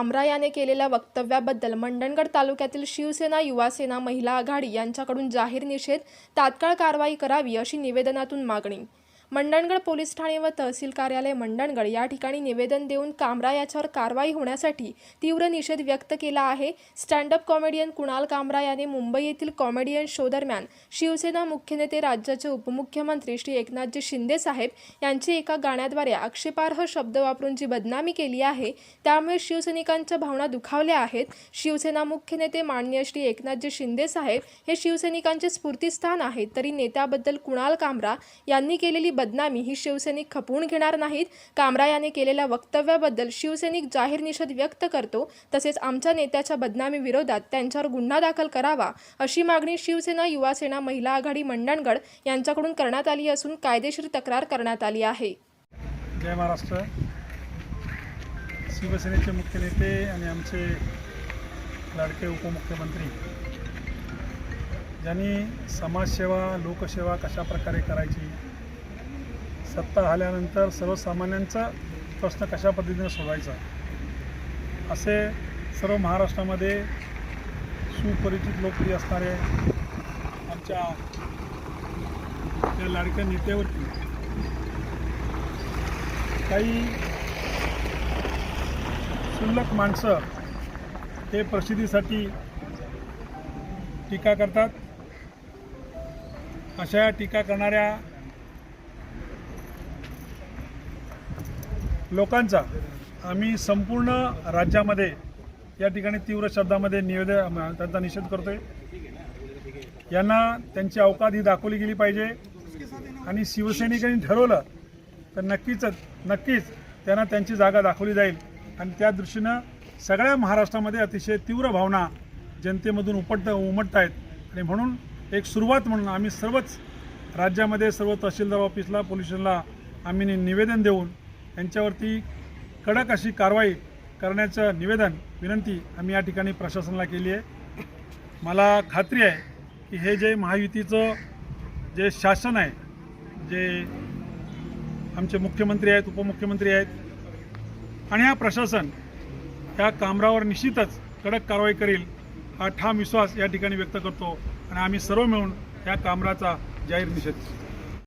कामरा याने केलेल्या वक्तव्याबद्दल मंडणगड तालुक्यातील शिवसेना युवासेना महिला आघाडी यांच्याकडून जाहीर निषेध तात्काळ कारवाई करावी अशी निवेदनातून मागणी. मंडणगड पोलीस ठाणे व तहसील कार्यालय मंडणगड या ठिकाणी निवेदन देऊन कामरा याच्यावर कारवाई होण्यासाठी तीव्र निषेध व्यक्त केला आहे. स्टँडअप कॉमेडियन कुणाल कामरा याने मुंबई येथील कॉमेडियन शो दरम्यान शिवसेना मुख्य नेते राज्याचे उपमुख्यमंत्री श्री एकनाथजी शिंदे साहेब यांची एका गाण्याद्वारे आक्षेपार्ह शब्द वापरून जी बदनामी केली आहे त्यामुळे शिवसैनिकांच्या भावना दुखावल्या आहेत. शिवसेना मुख्य नेते माननीय श्री एकनाथजी शिंदे साहेब हे शिवसैनिकांचे स्फूर्तीस्थान आहेत. तरी नेत्याबद्दल कुणाल कामरा यांनी केलेली बदनामी ही शिवसैनिक खपवून घेणार नाहीत. कामरा याने केलेल्या वक्तव्याबद्दल शिवसैनिक जाहीर निषेध व्यक्त करतो. तसेच आमच्या नेत्याच्या बदनामी विरोधात त्यांच्यावर गुन्हा दाखल करावा अशी मागणी शिवसेना युवासेना महिला आघाडी मंडणगड यांच्याकडून करण्यात आली असून कायदेशीर तक्रार करण्यात आली आहे. जय महाराष्ट्र. शिवसेनेचे मुख्य नेते आणि आमचे लाडके उपमुख्यमंत्री ज्यांनी समाजसेवा लोकसेवा कशा प्रकारे करायची सत्ता आल्यानंतर सर्वसामान्यांचा प्रश्न कशा पद्धतीने सोडवायचा? असे सर्व महाराष्ट्रामध्ये सुपरिचित लोकप्रिय असणारे आमच्या त्या लाडक्या नेत्यावरती काही क्षुल्लक माणसं ते प्रसिद्धीसाठी टीका करतात. अशा टीका करणाऱ्या लोकांचा आम्ही संपूर्ण राज्यामध्ये या ठिकाणी तीव्र शब्दामध्ये निवेदन त्यांचा निषेध करतोय. यांना त्यांची अवकात ही दाखवली गेली पाहिजे. आणि शिवसैनिकांनी ठरवलं तर नक्कीच नक्कीच त्यांना त्यांची जागा दाखवली जाईल. आणि त्या दृष्टीनं सगळ्या महाराष्ट्रामध्ये अतिशय तीव्र भावना जनतेमधून उपट उमटत आहेत आणि म्हणून एक सुरुवात म्हणून आम्ही सर्वच राज्यामध्ये सर्व तहसीलदार ऑफिसला पोलिसांना आम्ही निवेदन देऊन यांच्यावरती कडक अशी कारवाई करण्याचं निवेदन विनंती आम्ही या ठिकाणी प्रशासनाला केली आहे. मला खात्री आहे की हे जे महायुतीचं जे शासन आहे जे आमचे मुख्यमंत्री आहेत उपमुख्यमंत्री आहेत आणि हा प्रशासन या कामरावर निश्चितच कडक कारवाई करील हा ठाम विश्वास या ठिकाणी व्यक्त करतो आणि आम्ही सर्व मिळून या कामराचा जाहीर निषेध